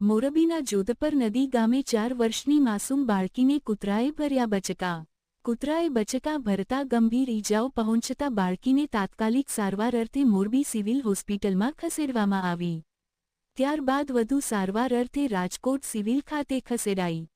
મોરબીના જોધપર નદી ગામે ચાર વર્ષની માસૂમ બાળકીને કૂતરાએ ભર્યા બચકા. કૂતરાએ બચકા ભરતા ગંભીર ઈજાઓ પહોંચતા બાળકીને તાત્કાલિક સારવાર અર્થે મોરબી સિવિલ હોસ્પિટલમાં ખસેડવામાં આવી. ત્યારબાદ વધુ સારવાર અર્થે રાજકોટ સિવિલ ખાતે ખસેડાઈ.